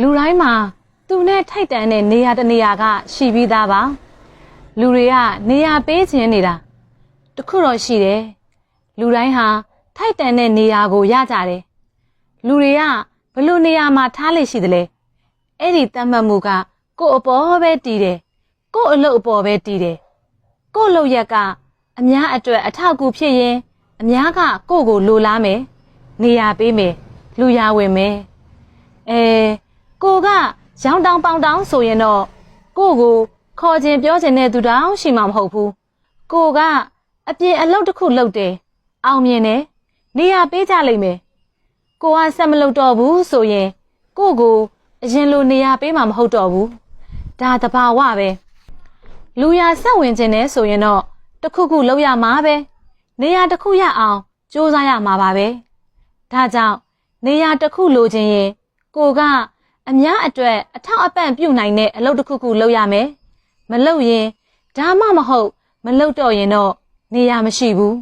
လူတိုင်းမှာသူနဲ့ထိုက်တန်တဲ့နေရာတစ်နေရာက ရှိပြီးသားပါလူတွေကနေရာပေးခြင်းနေတာတခုတော့ရှိတယ်လူတိုင်းဟာထိုက်တန်တဲ့နေရာကိုရကြတယ်လူတွေကဘယ်လိုနေရာမှာထားလိမ့်ရှိသလဲအဲ့ဒီတတ်မှတ်မှုကကိုယ့်အပေါ်ပဲတည်တယ်ကိုယ့်အလုပ်အပေါ်ပဲတည်တယ်ကိုယ့်အလုပ်ရက်ကအများအတွက်အထောက်အကူဖြစ်ရင်အများကကိုယ့်ကိုလိုလားမယ်နေရာပေးမယ်လူရဝင်မယ်အဲ ကိုကရောင်းတောင်းပေါင်တောင်းဆိုရင်တော့ကိုကိုခေါ်ခြင်းပြောခြင်းတဲ့သူတောင်ရှိမှာမဟုတ်ဘူးကိုကအပြင်အလုပ်တစ်ခုလုပ်တယ်အောင်မြင်တယ်နေရာပေးကြလိမ့်မယ်ကိုကဆက်မလုပ်တော့ဘူးဆိုရင်ကိုကိုအရင်လိုနေရာပေးမှာမဟုတ်တော့ဘူးဒါတဘာဝပဲလူရဆက်ဝင်ခြင်းနဲ့ဆိုရင်တော့တစ်ခုခုလုပ်ရမှာပဲနေရာတစ်ခုရအောင်စူးစမ်းရမှာပါပဲဒါကြောင့်နေရာတစ်ခုလိုချင်ရင်ကိုက အများအတွက်အထောက်အပံ့ပြုနိုင်တဲ့အလုပ်တစ်ခုခုလုပ်ရမယ်မလုပ်ရင်ဒါမှမဟုတ် မလုပ်တော့ရင်တော့နေရာမရှိဘူး